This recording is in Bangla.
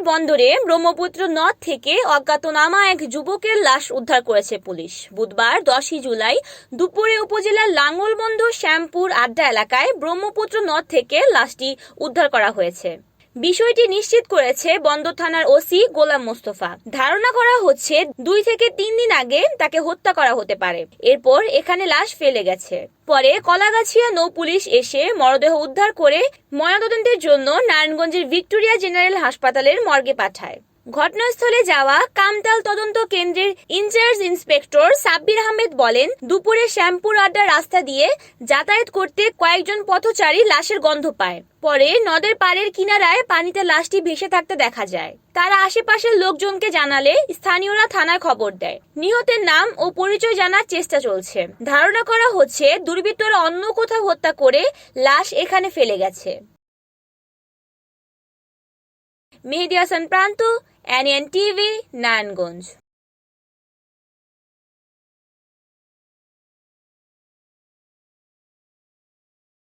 বন্দরে ব্রহ্মপুত্র নদ থেকে অজ্ঞাতনামা এক যুবকের লাশ উদ্ধার করেছে পুলিশ। বুধবার দশই জুলাই দুপুরে উপজেলার লাঙ্গলবন্ধ শ্যামপুর আড্ডা এলাকায় ব্রহ্মপুত্র নদ থেকে লাশটি উদ্ধার করা হয়েছে। বিষয়টি নিশ্চিত করেছে বন্দর থানার ওসি গোলাম মোস্তফা। ধারণা করা হচ্ছে দুই থেকে তিন দিন আগে তাকে হত্যা করা হতে পারে। এরপর এখানে লাশ ফেলে গেছে। পরে কলাগাছিয়া নৌ পুলিশ এসে মরদেহ উদ্ধার করে ময়নাতদন্তের জন্য নারায়ণগঞ্জের ভিক্টোরিয়া জেনারেল হাসপাতালের মর্গে পাঠায়। ঘটনাস্থলে যাওয়া কামতাল তদন্ত কেন্দ্রের ইনচার্জ ইন্সপেক্টর সাব্বির আহমেদ বলেন, দুপুরে শ্যামপুর আড্ডা রাস্তা দিয়ে যাতায়াত করতে কয়েকজন পথচারী লাশের গন্ধ পায়। পরে নদের পাড়ের কিনারায় পানিতে লাশটি ভেসে থাকতে দেখা যায়। তারা আশেপাশের লোকজনকে জানালে স্থানীয়রা থানায় খবর দেয়। নিহতের নাম ও পরিচয় জানার চেষ্টা চলছে। ধারণা করা হচ্ছে, দুর্বৃত্তরা অন্য কোথাও হত্যা করে লাশ এখানে ফেলে গেছে। মেহেদি হাসান প্রান্ত এনএন টিভি নারায়ণগঞ্জ